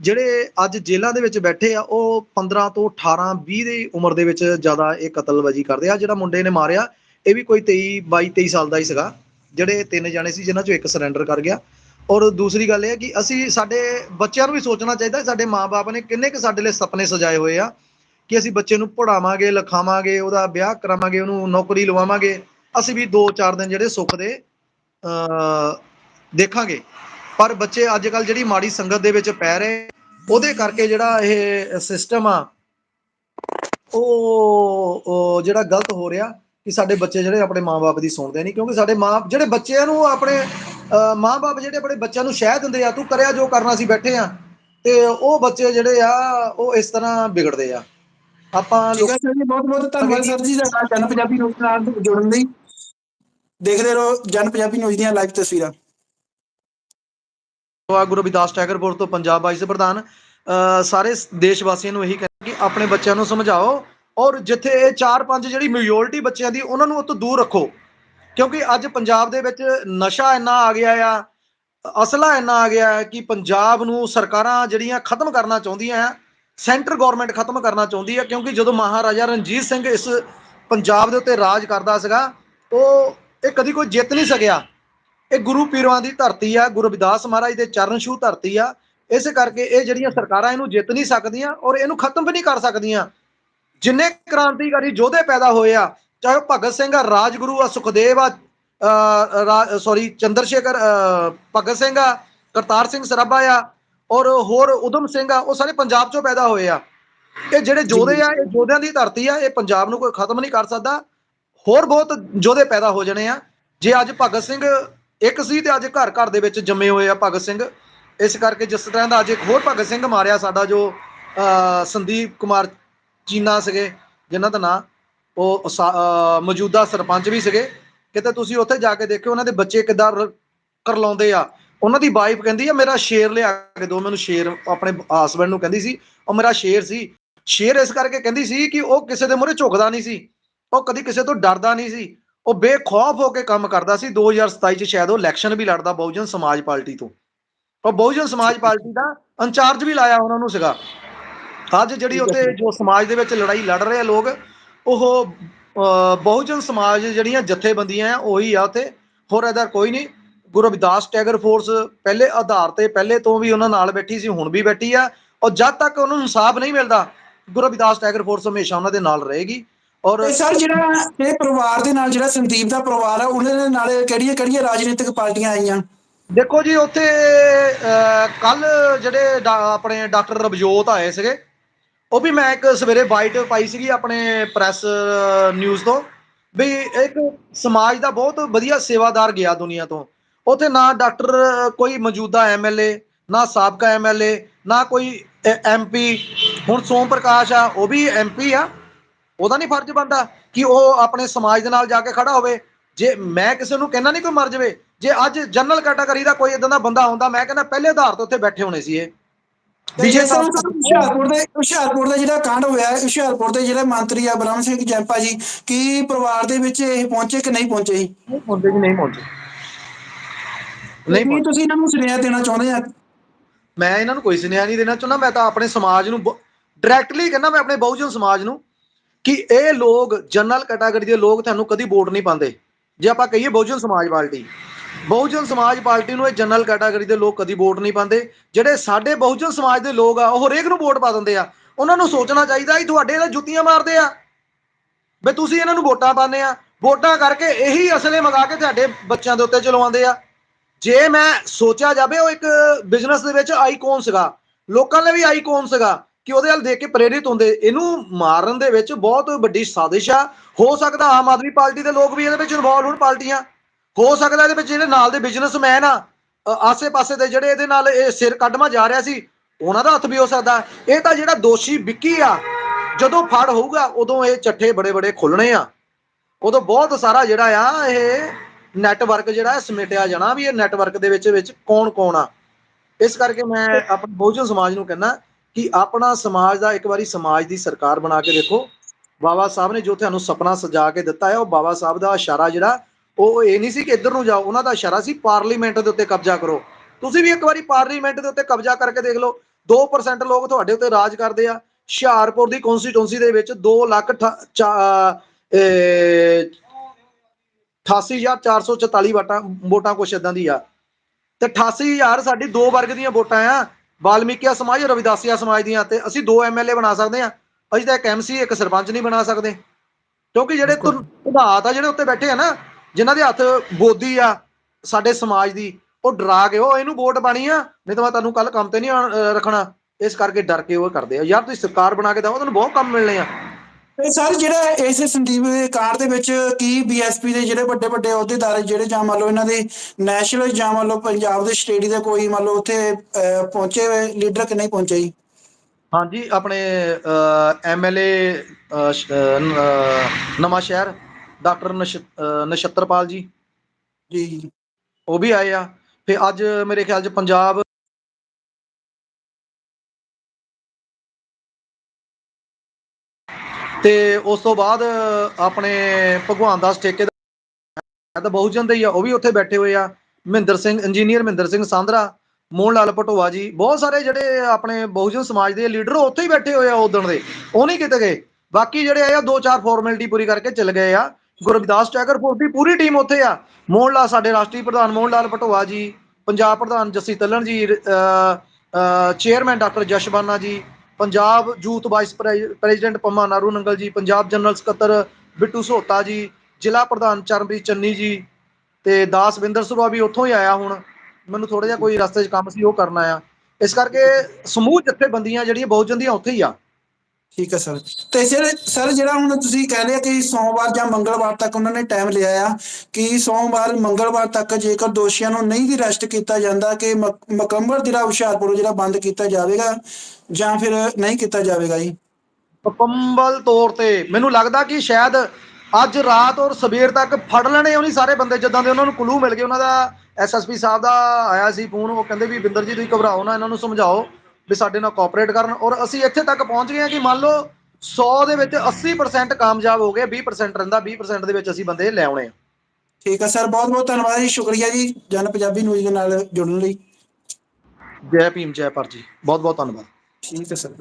ਜਿਹੜੇ ਅੱਜ ਜੇਲ੍ਹਾਂ ਦੇ ਵਿੱਚ ਬੈਠੇ ਆ, ਉਹ 15 ਤੋਂ 18 20 ਦੀ ਉਮਰ ਦੇ ਵਿੱਚ ਜ਼ਿਆਦਾ ਇਹ ਕਤਲਬਾਜ਼ੀ ਕਰਦੇ ਆ। ਜਿਹੜਾ ਮੁੰਡੇ ਨੇ ਮਾਰਿਆ, ਇਹ ਵੀ ਕੋਈ 23 22 23 ਸਾਲ ਦਾ ਹੀ ਸੀਗਾ। ਜਿਹੜੇ ਤਿੰਨ ਜਾਣੇ ਸੀ, ਜਿਨ੍ਹਾਂ ਚੋਂ ਇੱਕ ਸਰੈਂਡਰ ਕਰ ਗਿਆ। ਔਰ ਦੂਸਰੀ ਗੱਲ ਇਹ ਹੈ ਕਿ ਅਸੀਂ ਸਾਡੇ ਬੱਚਿਆਂ ਨੂੰ ਵੀ ਸੋਚਣਾ ਚਾਹੀਦਾ, ਸਾਡੇ ਮਾਪੇ ਨੇ ਕਿੰਨੇ ਕੁ ਸਾਡੇ ਲਈ ਸੁਪਨੇ ਸਜਾਏ ਹੋਏ ਆ। ਕਿ ਅਸੀਂ ਬੱਚੇ ਨੂੰ ਪੜਾਵਾਂਗੇ ਲਿਖਾਵਾਂਗੇ, ਉਹਦਾ ਵਿਆਹ ਕਰਾਵਾਂਗੇ, ਉਹਨੂੰ ਨੌਕਰੀ ਲਵਾਵਾਂਗੇ, ਅਸੀਂ ਵੀ 2-4 ਦਿਨ ਜਿਹੜੇ ਸੁੱਖ ਦੇ ਅ ਦੇਖਾਂਗੇ। ਪਰ ਬੱਚੇ ਅੱਜ ਕੱਲ ਜਿਹੜੀ ਮਾੜੀ ਸੰਗਤ ਦੇ ਵਿੱਚ ਪੈ ਰਹੇ, ਉਹਦੇ ਕਰਕੇ ਜਿਹੜਾ ਇਹ ਸਿਸਟਮ ਆ, ਉਹ ਜਿਹੜਾ ਗਲਤ ਹੋ ਰਿਹਾ ਕਿ ਸਾਡੇ ਬੱਚੇ ਜਿਹੜੇ ਆਪਣੇ ਮਾਪੇ ਦੀ ਸੁਣਦੇ ਨਹੀਂ, ਕਿਉਂਕਿ ਸਾਡੇ ਮਾਂ, ਜਿਹੜੇ ਬੱਚਿਆਂ ਨੂੰ ਆਪਣੇ, ਅਹ, ਮਾਂ-ਬਾਪ ਜਿਹੜੇ ਆਪਣੇ ਬੱਚਿਆਂ ਨੂੰ ਸ਼ਹਿ ਦਿੰਦੇ ਆ, ਤੂੰ ਕਰਿਆ ਜੋ ਕਰਨਾ ਸੀ ਬੈਠੇ ਆ, ਤੇ ਉਹ ਬੱਚੇ ਜਿਹੜੇ ਆ, ਉਹ ਇਸ ਤਰ੍ਹਾਂ ਵਿਗੜਦੇ ਆ। ਆਪਾਂ ਸਰ ਜੀ ਬਹੁਤ ਬਹੁਤ ਧੰਨਵਾਦ ਸਰ ਜੀ ਦਾ ਜਨ ਪੰਜਾਬੀ ਨਿਊਜ਼ ਨਾਲ ਜੁੜਨ ਲਈ। ਦੇਖਦੇ ਰਹੋ ਜਨ ਪੰਜਾਬੀ ਨਿਊਜ਼ ਦੀਆਂ ਲਾਈਵ ਤਸਵੀਰਾਂ। ਲੋਕ ਗੁਰੂ ਰਵਿਦਾਸ ਟੈਗਰਪੁਰ ਤੋਂ ਪੰਜਾਬ ਵਾਈਸ ਪ੍ਰਧਾਨ। ਸਾਰੇ ਦੇਸ਼ ਵਾਸੀਆਂ ਨੂੰ ਇਹੀ ਕਹਿੰਦੇ ਕਿ ਆਪਣੇ ਬੱਚਿਆਂ ਨੂੰ ਸਮਝਾਓ ਔਰ ਜਿੱਥੇ ਇਹ 4-5 ਜਿਹੜੀ ਮੈਜੋਰਟੀ ਬੱਚਿਆਂ ਦੀ ਉਹਨਾਂ ਨੂੰ ਉਹ ਤੋਂ ਦੂਰ ਰੱਖੋ। ਕਿਉਂਕਿ ਅੱਜ ਪੰਜਾਬ ਦੇ ਵਿੱਚ ਨਸ਼ਾ ਇੰਨਾ ਆ ਗਿਆ ਆ ਅਸਲਾ ਇੰਨਾ ਆ ਗਿਆ ਹੈ ਕਿ ਪੰਜਾਬ ਨੂੰ ਸਰਕਾਰਾਂ ਜਿਹੜੀਆਂ ਖਤਮ ਕਰਨਾ ਚਾਹੁੰਦੀਆਂ ਆ ਸੈਂਟਰ ਗਵਰਨਮੈਂਟ ਖਤਮ ਕਰਨਾ ਚਾਹੁੰਦੀ ਹੈ ਕਿਉਂਕਿ ਜਦੋਂ ਮਹਾਰਾਜਾ ਰਣਜੀਤ ਸਿੰਘ ਇਸ ਪੰਜਾਬ ਦੇ ਉੱਤੇ ਰਾਜ ਕਰਦਾ ਸੀਗਾ, ਉਹ ਇਹ ਕਦੀ ਕੋਈ ਜਿੱਤ ਨਹੀਂ ਸਕਿਆ। ਇਹ ਗੁਰੂ ਪੀਰਾਂ ਦੀ ਧਰਤੀ ਆ, ਗੁਰੂ ਰਵਿਦਾਸ ਮਹਾਰਾਜ ਦੇ ਚਰਨ ਛੂਹ ਧਰਤੀ ਆ। ਇਸੇ ਕਰਕੇ ਇਹ ਜਿਹੜੀਆਂ ਸਰਕਾਰਾਂ ਇਹਨੂੰ ਜਿੱਤ ਨਹੀਂ ਸਕਦੀਆਂ ਔਰ ਇਹਨੂੰ ਖਤਮ ਵੀ ਨਹੀਂ ਕਰ ਸਕਦੀਆਂ। ਜਿੰਨੇ ਕ੍ਰਾਂਤੀਕਾਰੀ ਯੋਧੇ ਪੈਦਾ ਹੋਏ ਆ, ਚਾਹੇ ਉਹ ਭਗਤ ਸਿੰਘ ਆ, ਰਾਜਗੁਰੂ ਆ, ਸੁਖਦੇਵ ਆ ਸੌਰੀ ਚੰਦਰ ਸ਼ੇਖਰ ਭਗਤ ਸਿੰਘ ਆ, ਕਰਤਾਰ ਸਿੰਘ ਸਰਾਭਾ ਆ ਔਰ ਹੋਰ ਉਦਮ ਸਿੰਘ ਆ ਉਹ ਸਾਰੇ ਪੰਜਾਬ ਚੋਂ ਪੈਦਾ ਹੋਏ ਆ। ਇਹ ਜਿਹੜੇ ਯੋਧੇ ਆ ਇਹ ਯੋਧਿਆਂ ਦੀ ਧਰਤੀ ਆ ਇਹ ਪੰਜਾਬ ਨੂੰ ਕੋਈ ਖਤਮ ਨਹੀਂ ਕਰ ਸਕਦਾ। ਹੋਰ ਬਹੁਤ ਯੋਧੇ ਪੈਦਾ ਹੋ ਜਾਣੇ ਆ। ਜੇ ਅੱਜ ਭਗਤ ਸਿੰਘ ਇੱਕ ਸੀ ਤੇ ਅੱਜ ਘਰ ਘਰ ਦੇ ਵਿੱਚ ਜੰਮੇ ਹੋਏ ਆ ਭਗਤ ਸਿੰਘ। ਇਸ ਕਰਕੇ ਜਿਸ ਤਰ੍ਹਾਂ ਦਾ ਅੱਜ ਇੱਕ ਹੋਰ ਭਗਤ ਸਿੰਘ ਮਾਰਿਆ ਸਾਡਾ ਜੋ ਸੰਦੀਪ ਕੁਮਾਰ ਚੀਨਾ ਸੀਗੇ ਜਿਨ੍ਹਾਂ ਦਾ ਨਾਂ ਉਹ ਮੌਜੂਦਾ ਸਰਪੰਚ ਵੀ ਸੀਗੇ। ਕਿਤੇ ਤੁਸੀਂ ਉੱਥੇ ਜਾ ਕੇ ਦੇਖਿਓ ਉਹਨਾਂ ਦੇ ਬੱਚੇ ਕਿੱਦਾਂ ਕਰਲਾਉਂਦੇ ਆ। ਉਹਨਾਂ ਦੀ ਵਾਈਫ ਕਹਿੰਦੀ ਆ ਮੇਰਾ ਸ਼ੇਰ ਲਿਆ ਕੇ ਦਿਓ। ਮੈਨੂੰ ਸ਼ੇਰ ਆਪਣੇ ਹਸਬੰਡ ਨੂੰ ਕਹਿੰਦੀ ਸੀ ਉਹ ਮੇਰਾ ਸ਼ੇਰ ਸੀ। ਸ਼ੇਰ ਇਸ ਕਰਕੇ ਕਹਿੰਦੀ ਸੀ ਕਿ ਉਹ ਕਿਸੇ ਦੇ ਮੂਹਰੇ ਝੁਕਦਾ ਨਹੀਂ ਸੀ। ਉਹ ਕਦੀ ਕਿਸੇ ਤੋਂ ਡਰਦਾ ਨਹੀਂ ਸੀ। ਉਹ ਬੇਖੌਫ ਹੋ ਕੇ ਕੰਮ ਕਰਦਾ ਸੀ। 2027 ਚ ਸ਼ਾਇਦ ਉਹ ਇਲੈਕਸ਼ਨ ਵੀ ਲੜਦਾ ਬਹੁਜਨ ਸਮਾਜ ਪਾਰਟੀ ਤੋਂ। ਉਹ ਬਹੁਜਨ ਸਮਾਜ ਪਾਰਟੀ ਦਾ ਇੰਚਾਰਜ ਵੀ ਲਾਇਆ ਉਹਨਾਂ ਨੂੰ ਸੀਗਾ। ਅੱਜ ਜਿਹੜੀ ਉੱਥੇ ਜੋ ਸਮਾਜ ਦੇ ਵਿੱਚ ਲੜਾਈ ਲੜ ਰਹੇ ਆ ਲੋਕ ਉਹ ਬਹੁਜਨ ਸਮਾਜ ਜਿਹੜੀਆਂ ਜਥੇਬੰਦੀਆਂ ਆ ਉਹੀ ਆ ਉੱਥੇ। ਹੋਰ ਇਹਦਾ ਕੋਈ ਨਹੀਂ। ਗੁਰੂ ਰਵਿਦਾਸ ਟੈਗਰ ਫੋਰਸ ਪਹਿਲੇ ਆਧਾਰ ਤੇ ਪਹਿਲੇ ਤੋਂ ਵੀ ਉਹਨਾਂ ਨਾਲ ਬੈਠੀ ਸੀ ਹੁਣ ਵੀ ਬੈਠੀ ਆ ਔਰ ਜਦ ਤੱਕ ਉਹਨਾਂ ਨੂੰ ਇਨਸਾਫ ਨਹੀਂ ਮਿਲਦਾ ਗੁਰੂ ਰਵਿਦਾਸ ਟੈਗਰ ਫੋਰਸ ਹਮੇਸ਼ਾ ਉਹਨਾਂ ਦੇ ਨਾਲ ਰਹੇਗੀ ਔਰ ਤੇ ਸਰ ਜਿਹੜਾ ਇਹ ਪਰਿਵਾਰ ਦੇ ਨਾਲ ਜਿਹੜਾ ਸੰਦੀਪ ਦਾ ਪਰਿਵਾਰ ਆ ਉਹਨਾਂ ਦੇ ਨਾਲ ਕਿਹੜੀਆਂ ਕਿਹੜੀਆਂ ਰਾਜਨੀਤਿਕ ਪਾਰਟੀਆਂ ਆਈਆਂ? ਦੇਖੋ ਜੀ ਉੱਥੇ ਕੱਲ ਜਿਹੜੇ ਆਪਣੇ ਡਾਕਟਰ ਰਵਜੋਤ ਆਏ ਸੀਗੇ ਉਹ ਵੀ ਮੈਂ ਇੱਕ ਸਵੇਰੇ ਵਾਈਟ ਪਾਈ ਸੀਗੀ ਆਪਣੇ ਪ੍ਰੈਸ ਨਿਊਜ਼ ਤੋਂ ਵੀ ਇੱਕ ਸਮਾਜ ਦਾ ਬਹੁਤ ਵਧੀਆ ਸੇਵਾਦਾਰ ਗਿਆ ਦੁਨੀਆ ਤੋਂ। ਉੱਥੇ ਨਾ ਡਾਕਟਰ ਕੋਈ ਮੌਜੂਦਾ ਐਮਐਲਏ ਨਾ ਸਾਬਕਾ ਐਮਐਲਏ ਨਾ ਕੋਈ ਐਮਪੀ ਹੁਣ ਸੋਮ ਪ੍ਰਕਾਸ਼ ਆ ਉਹ ਵੀ ਐਮਪੀ ਆ। ਉਹਦਾ ਨਹੀਂ ਫਰਜ਼ ਬਣਦਾ ਕਿ ਉਹ ਆਪਣੇ ਸਮਾਜ ਦੇ ਨਾਲ ਜਾ ਕੇ ਖੜਾ ਹੋਵੇ। ਜੇ ਮੈਂ ਕਿਸੇ ਨੂੰ ਕਹਿਣਾ ਨਹੀਂ ਕੋਈ ਮਰ ਜਾਵੇ ਜੇ ਅੱਜ ਜਨਰਲ ਕੈਟਾਗਰੀ ਦਾ ਕੋਈ ਇਦਾਂ ਦਾ ਬੰਦਾ ਹੁੰਦਾ ਮੈਂ ਕਹਿੰਦਾ ਪਹਿਲੇ ਆਧਾਰ ਤੇ ਉੱਥੇ ਬੈਠੇ ਹੋਣੇ ਸੀ ਇਹ। ਤਾਂ- ਸਰ ਹੁਸ਼ਿਆਰਪੁਰ ਦੇ ਹੁਸ਼ਿਆਰਪੁਰ ਦਾ ਜਿਹੜਾ ਕਾਂਡ ਹੋਇਆ ਹੈ ਹੁਸ਼ਿਆਰਪੁਰ ਦੇ ਜਿਹੜੇ ਮੰਤਰੀ ਆ ਬ੍ਰਹਮ ਸਿੰਘ ਜੈਂਪਾ ਜੀ ਕੀ ਪਰਿਵਾਰ ਦੇ ਵਿੱਚ ਇਹ ਪਹੁੰਚੇ ਕਿ ਨਹੀਂ ਪਹੁੰਚੇ ਜੀ? ਨਹੀਂ ਪਹੁੰਚੇ ਜੀ ਨਹੀਂ ਪਹੁੰਚੇ। ਨਹੀਂ ਕੀ ਪਹੁੰਚੇ। ਤੁਸੀਂ ਇਹਨਾਂ ਨੂੰ ਸੁਨੇਹਾ ਦੇਣਾ ਚਾਹੁੰਦੇ ਆ? ਮੈਂ ਇਹਨਾਂ ਨੂੰ ਕੋਈ ਸੁਨੇਹਾ ਨਹੀਂ ਦੇਣਾ ਚਾਹੁੰਦਾ ਮੈਂ ਤਾਂ ਆਪਣੇ ਸਮਾਜ ਨੂੰ ਡਾਇਰੈਕਟਲੀ ਕਹਿੰਦਾ ਮੈਂ ਆਪਣੇ ਬਹੁਜਨ ਸਮਾਜ ਨੂੰ ਕਿ ਇਹ ਲੋਕ ਜਨਰਲ ਕੈਟਾਗਰੀ ਦੇ ਲੋਕ ਤੁਹਾਨੂੰ ਕਦੀ ਵੋਟ ਨਹੀਂ ਪਾਉਂਦੇ। ਜੇ ਆਪਾਂ ਕਹੀਏ ਬਹੁਜਨ ਸਮਾਜ ਪਾਰਟੀ ਬਹੁਜਨ ਸਮਾਜ ਪਾਰਟੀ ਨੂੰ ਇਹ ਜਨਰਲ ਕੈਟਾਗਰੀ ਦੇ ਲੋਕ ਕਦੀ ਵੋਟ ਨਹੀਂ ਪਾਉਂਦੇ। ਜਿਹੜੇ ਸਾਡੇ ਬਹੁਜਨ ਸਮਾਜ ਦੇ ਲੋਕ ਆ ਉਹ ਹਰੇਕ ਨੂੰ ਵੋਟ ਪਾ ਦਿੰਦੇ ਆ। ਉਹਨਾਂ ਨੂੰ ਸੋਚਣਾ ਚਾਹੀਦਾ ਕਿ ਤੁਹਾਡੇ ਤਾਂ ਜੁੱਤੀਆਂ ਮਾਰਦੇ ਆ। ਵੀ ਤੁਸੀਂ ਇਹਨਾਂ ਨੂੰ ਵੋਟਾਂ ਪਾਉਂਦੇ ਆ। ਵੋਟਾਂ ਕਰਕੇ ਇਹੀ ਅਸਲੇ ਮੰਗਾ ਕੇ ਤੁਹਾਡੇ ਬੱਚਿਆਂ ਦੇ ਉੱਤੇ ਚਲਵਾਉਂਦੇ ਆ। ਜੇ ਮੈਂ ਸੋਚਿਆ ਜਾਵੇ, ਉਹ ਇੱਕ ਬਿਜ਼ਨਸ ਦੇ ਵਿੱਚ ਆਈਕਨ ਸੀਗਾ। ਲੋਕਾਂ ਲਈ ਵੀ ਆਈਕਨ ਸੀਗਾ ਕਿ ਉਹਦੇ ਵੱਲ ਦੇਖ ਕੇ ਪ੍ਰੇਰਿਤ ਹੁੰਦੇ। ਇਹਨੂੰ ਮਾਰਨ ਦੇ ਵਿੱਚ ਬਹੁਤ ਵੱਡੀ ਸਾਜ਼ਿਸ਼ ਆ। ਹੋ ਸਕਦਾ ਆਮ ਆਦਮੀ ਪਾਰਟੀ ਦੇ ਲੋਕ ਵੀ ਇਹਦੇ ਵਿੱਚ ਇਨਵੋਲਵ ਹੋਣ ਪਾਰਟੀਆਂ। ਹੋ ਸਕਦਾ ਇਹਦੇ ਵਿੱਚ ਜਿਹੜੇ ਨਾਲ ਦੇ ਬਿਜ਼ਨਸਮੈਨ ਆ ਆਸੇ-ਪਾਸੇ ਦੇ ਜਿਹੜੇ ਇਹਦੇ ਨਾਲ ਇਹ ਸਿਰ ਕੱਢਵਾ ਜਾ ਰਿਹਾ ਸੀ, ਉਹਨਾਂ ਦਾ ਹੱਥ ਵੀ ਹੋ ਸਕਦਾ। ਇਹ ਤਾਂ ਜਿਹੜਾ ਦੋਸ਼ੀ ਵਿੱਕੀ ਆ, ਜਦੋਂ ਫੜ ਹੋਊਗਾ, ਉਦੋਂ ਇਹ ਚੱਠੇ ਬੜੇ-ਬੜੇ ਖੁੱਲਣੇ ਆ। ਉਦੋਂ ਬਹੁਤ ਸਾਰਾ ਜਿਹੜਾ ਆ, ਇਹ ਨੈਟਵਰਕ ਜਿਹੜਾ ਹੈ ਸਮੇਟਿਆ ਜਾਣਾ ਵੀ ਇਹ ਨੈਟਵਰਕ ਦੇ ਵਿੱਚ ਵਿੱਚ ਕੌਣ ਕੌਣ ਆ। ਇਸ ਕਰਕੇ ਮੈਂ ਆਪਣੇ ਬਹੁਜਨ ਸਮਾਜ ਨੂੰ ਕਹਿੰਦਾ ਕਿ ਆਪਣਾ ਸਮਾਜ ਦਾ ਇੱਕ ਵਾਰੀ ਸਮਾਜ ਦੀ ਸਰਕਾਰ ਬਣਾ ਕੇ ਦੇਖੋ। ਬਾਬਾ ਸਾਹਿਬ ਨੇ ਜੋ ਤੁਹਾਨੂੰ ਸੁਪਨਾ ਸਜਾ ਕੇ ਦਿੱਤਾ ਹੈ ਉਹ ਬਾਬਾ ਸਾਹਿਬ ਦਾ ਇਸ਼ਾਰਾ ਜਿਹੜਾ ਉਹ ਇਹ ਨਹੀਂ ਸੀ ਕਿ ਇੱਧਰ ਨੂੰ ਜਾਓ ਉਹਨਾਂ ਦਾ ਇਸ਼ਾਰਾ ਸੀ ਪਾਰਲੀਮੈਂਟ ਦੇ ਉੱਤੇ ਕਬਜ਼ਾ ਕਰੋ। ਤੁਸੀਂ ਵੀ ਇੱਕ ਵਾਰੀ ਪਾਰਲੀਮੈਂਟ ਦੇ ਉੱਤੇ ਕਬਜ਼ਾ ਕਰਕੇ ਦੇਖ ਲਓ 2% ਲੋਕ ਤੁਹਾਡੇ ਉੱਤੇ ਰਾਜ ਕਰਦੇ ਆ। ਹੁਸ਼ਿਆਰਪੁਰ ਦੀ ਕਨਸਟੀਟਿਊਂਸੀ ਦੇ ਵਿੱਚ 2 ਲੱਖ 88444 ਵੋਟਾਂ ਵੋਟਾਂ ਕੁਛ ਇਦਾਂ ਦੀ ਆ। ਤੇ 88000 ਸਾਡੀ ਦੋ ਵਰਗ ਦੀਆਂ ਵੋਟਾਂ ਆ ਵਾਲਮੀਕਿਆ ਸਮਾਜ ਰਵਿਦਾਸੀਆ ਸਮਾਜ ਦੀਆਂ ਤੇ ਅਸੀਂ ਦੋ ਐਮਐਲਏ ਬਣਾ ਸਕਦੇ ਆ। ਅਸੀਂ ਤਾਂ ਇੱਕ ਐਮਸੀ ਇੱਕ ਸਰਪੰਚ ਨਹੀਂ ਬਣਾ ਸਕਦੇ। ਕਿਉਂਕਿ ਜਿਹੜੇ। ਪ੍ਰਧਾਤ ਆ ਜਿਹੜੇ ਉੱਤੇ ਬੈਠੇ ਆ ਨਾ ਜਿਨ੍ਹਾਂ ਦੇ ਹੱਥ ਬੋਦੀ ਆ ਸਾਡੇ ਸਮਾਜ ਦੀ ਉਹ ਡਰਾ ਕੇ ਉਹ ਇਹਨੂੰ ਵੋਟ ਪਾਣੀ ਆ ਨਹੀਂ ਤਾਂ ਮੈਂ ਤੁਹਾਨੂੰ ਕੱਲ ਕੰਮ ਤੇ ਨਹੀਂ ਰੱਖਣਾ। ਇਸ ਕਰਕੇ ਡਰ ਕੇ ਉਹ ਕਰਦੇ ਆ। ਯਾਰ ਤੁਸੀਂ ਸਰਕਾਰ ਬਣਾ ਕੇ ਦਓ ਤੁਹਾਨੂੰ ਬਹੁਤ ਕੰਮ ਮਿਲਣੇ ਆ। ਤੇ ਸਰ ਜਿਹੜਾ ਇਸ ਸੰਦੀਪ ਦੇ ਕਾਰ ਦੇ ਵਿੱਚ ਕੀ ਬੀਐਸਪੀ ਦੇ ਜਿਹੜੇ ਵੱਡੇ ਵੱਡੇ ਅਹੁਦੇਦਾਰ ਜਿਹੜੇ ਜਾਂ ਮੰਨ ਲਓ ਇਹਨਾਂ ਦੇ ਨੈਸ਼ਨਲ ਜਾਂ ਮੰਨ ਲਓ ਪੰਜਾਬ ਦੇ ਸਟੇਟ ਦੇ ਕੋਈ ਮੰਨ ਲਓ ਉੱਥੇ ਪਹੁੰਚੇ ਹੋਏ ਲੀਡਰ ਕਿ ਨਹੀਂ ਪਹੁੰਚੇ ਜੀ? ਹਾਂਜੀ ਆਪਣੇ ਐਮਐਲਏ ਨਵਾਂ ਸ਼ਹਿਰ ਡਾਕਟਰ ਨਛੱਤਰਪਾਲ ਜੀ ਜੀ। ਉਹ ਵੀ ਆਏ ਆ। ਫਿਰ ਅੱਜ ਮੇਰੇ ਖਿਆਲ 'ਚ ਪੰਜਾਬ ਤੇ ਉਸ ਤੋਂ ਬਾਅਦ ਆਪਣੇ ਭਗਵਾਨ ਦਾਸ ਠੇਕੇ ਦਾ ਤਾਂ ਬਹੁਜਨ ਦੇ ਹੀ ਆ, ਉਹ ਵੀ ਉੱਥੇ ਬੈਠੇ ਹੋਏ ਆ। ਮਹਿੰਦਰ ਸਿੰਘ ਇੰਜੀਨੀਅਰ ਮਹਿੰਦਰ ਸਿੰਘ ਸਾਂਧਰਾ ਮੋਹਨ ਲਾਲ ਪਟੋਆ ਜੀ, ਬਹੁਤ ਸਾਰੇ ਜਿਹੜੇ ਆਪਣੇ ਬਹੁਜਨ ਸਮਾਜ ਦੇ ਲੀਡਰ ਉੱਥੇ ਹੀ ਬੈਠੇ ਹੋਏ ਆ ਉਦਣ ਦੇ, ਉਹ ਨਹੀਂ ਕਿਤੇ ਗਏ। ਬਾਕੀ ਜਿਹੜੇ ਆ, ਦੋ ਚਾਰ ਫਾਰਮੈਲਿਟੀ ਪੂਰੀ ਕਰਕੇ ਚੱਲ ਗਏ ਆ। ਗੁਰਵਿਦਾਸ ਟੈਗਰ ਦੀ ਪੂਰੀ ਟੀਮ ਉੱਥੇ ਆ। ਮੋਹਨ ਲਾਲ, ਸਾਡੇ ਰਾਸ਼ਟਰੀ ਪ੍ਰਧਾਨ ਮੋਹਨ ਲਾਲ ਪਟੋਆ ਜੀ, ਪੰਜਾਬ ਪ੍ਰਧਾਨ ਜੱਸੀ ਤੱਲਣ ਜੀ chairman doctor Jashbana ji Punjab youth vice ਪ੍ਰੈਜ਼ੀ- president Pamma Naru Nangal ji, Punjab general ਸਕੱਤਰ ਬਿੱਟੂ ਸੋਤਾ ਜੀ, ਜ਼ਿਲ੍ਹਾ ਪ੍ਰਧਾਨ ਚਰਨਪ੍ਰੀਤ ਚੰਨੀ ਜੀ ਤੇ ਦਾਸਵਿੰਦਰ ਸੁਭਾ ਵੀ ਉੱਥੋਂ ਹੀ ਆਇਆ ਹੁਣ। ਮੈਨੂੰ ਥੋੜਾ ਜਿਹਾ ਕੋਈ ਰਸਤੇ 'ਚ ਕੰਮ ਸੀ, ਉਹ ਕਰਨਾ ਆ ਇਸ ਕਰਕੇ ਸਮੂਹ ਜਥੇਬੰਦੀਆਂ ਜਿਹੜੀਆਂ ਬਹੁਜਨ ਦੀਆਂ ਉੱਥੇ ਹੀ ਆ। ਠੀਕ ਹੈ ਸਰ। ਤੇ ਸਰ ਸਰ ਜਿਹੜਾ ਹੁਣ ਤੁਸੀਂ ਕਹਿ ਰਹੇ ਕਿ ਸੋਮਵਾਰ ਜਾਂ ਮੰਗਲਵਾਰ ਤੱਕ ਉਹਨਾਂ ਨੇ ਟਾਈਮ ਲਿਆ ਆ, ਕਿ ਸੋਮਵਾਰ, ਮੰਗਲਵਾਰ ਤੱਕ ਜੇਕਰ ਦੋਸ਼ੀਆਂ ਨੂੰ ਨਹੀਂ ਵੀ ਅਰੈਸਟ ਕੀਤਾ ਜਾਂਦਾ ਕਿ ਮਕ- ਮੁਕੰਮਲ ਜਿਹੜਾ ਹੁਸ਼ਿਆਰਪੁਰ ਜਿਹੜਾ ਬੰਦ ਕੀਤਾ ਜਾਵੇਗਾ ਜਾਂ ਫਿਰ ਨਹੀਂ ਕੀਤਾ ਜਾਵੇਗਾ ਜੀ? ਮੁਕੰਮਲ ਤੌਰ ਤੇ ਮੈਨੂੰ ਲੱਗਦਾ ਕਿ ਸ਼ਾਇਦ ਅੱਜ ਰਾਤ ਔਰ ਸਵੇਰ ਤੱਕ ਫੜ ਲੈਣੇ ਉਹਨੀ ਸਾਰੇ ਬੰਦੇ, ਜਿੱਦਾਂ ਦੇ ਉਹਨਾਂ ਨੂੰ ਕਲੂ ਮਿਲ ਗਏ। ਉਹਨਾਂ ਦਾ ਐਸਐਸਪੀ ਸਾਹਿਬ ਦਾ ਆਇਆ ਸੀ ਫੋਨ, ਉਹ ਕਹਿੰਦੇ ਵੀ ਬਿੰਦਰ ਜੀ ਤੁਸੀਂ ਘਬਰਾਓ ਨਾ, ਇਹਨਾਂ ਨੂੰ ਸਮਝਾਓ। ਵੀ ਸਾਡੇ ਨਾਲ ਕੋਆਪਰੇਟ ਕਰਨ ਔਰ ਅਸੀਂ ਇੱਥੇ ਤੱਕ ਪਹੁੰਚ ਗਏ ਹਾਂ ਕਿ ਮੰਨ ਲਓ 100 ਦੇ ਵਿੱਚ 80% ਕਾਮਯਾਬ ਹੋ ਗਏ 20% ਰਹਿੰਦਾ 20% ਦੇ ਵਿੱਚ ਅਸੀਂ ਬੰਦੇ ਲੈ ਆਉਣੇ ਆ ਠੀਕ ਹੈ ਸਰ ਬਹੁਤ ਬਹੁਤ ਧੰਨਵਾਦ ਜੀ ਸ਼ੁਕਰੀਆ ਜੀ ਜਨ ਪੰਜਾਬੀ ਨਿਊਜ਼ ਦੇ ਨਾਲ ਜੁੜਨ ਲਈ। ਜੈ ਭੀਮ ਜੈ ਪਰ ਜੀ ਬਹੁਤ ਬਹੁਤ ਧੰਨਵਾਦ। ਠੀਕ ਹੈ ਸਰ